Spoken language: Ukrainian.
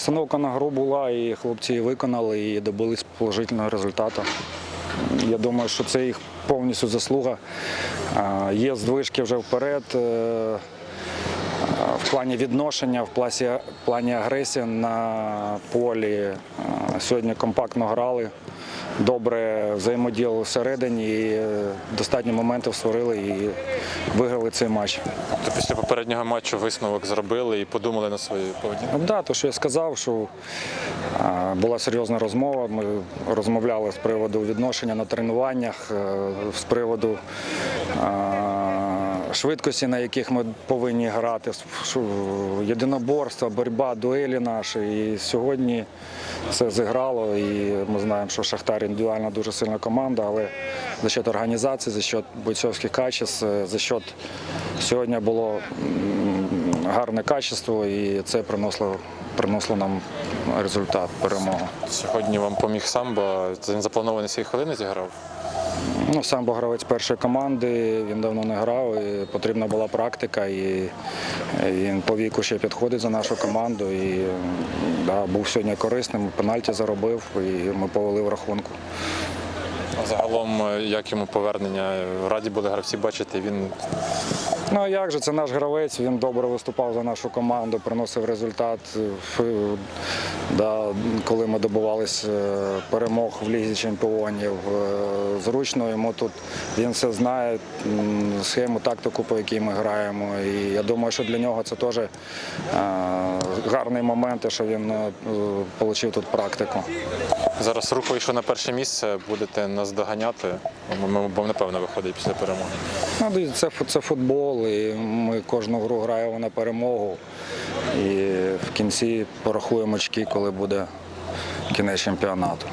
Установка на гру була, і хлопці її виконали і добились положительного результату. Я думаю, що це їх повністю заслуга. Є здвижки вже вперед. е, В плані відношення, в плані, в плані агресії на полі сьогодні компактно грали, добре взаємодіяли всередині і е, достатньо моментів створили і виграли цей матч. То після попереднього матчу висновок зробили і подумали на свою поведінку. Ну, да, то, що я сказав, що була серйозна розмова. Ми розмовляли з приводу відношення на тренуваннях, е, з приводу швидкості, на яких ми повинні грати, що єдиноборство, боротьба, дуелі наші. І сьогодні це зіграло. І ми знаємо, що Шахтар індивідуально дуже сильна команда, але за счет організації, за счет бойцовських качеств, е, за счет сьогодні було гарне качество і це приносило, приносило нам результат, перемогу. Сьогодні вам поміг самбо. Це він заплановані свої хвилини зіграв. Ну, сам був першої команди, він давно не грав, і потрібна була практика, і він по віку ще підходить за нашу команду. І да, був сьогодні корисним, пенальті заробив, і ми повели в рахунку. Загалом, е, як йому повернення, раді були гравці бачити. Він Ну а як же, це наш гравець, він добре виступав за нашу команду, приносив результат. Да, коли ми добувалися перемог в Лізі чемпіонів. Е, Зручно йому тут він все знає, схему, тактику, по якій ми граємо. І я думаю, що для нього це теж е, гарний момент, що він е, отримав тут практику. Зараз рух вийшов на перше місце, будете нас доганяти, бо напевно виходить після перемоги. Ну, це, це футбол, і ми кожну гру граємо на перемогу. І в кінці порахуємо очки, коли буде кінець чемпіонату.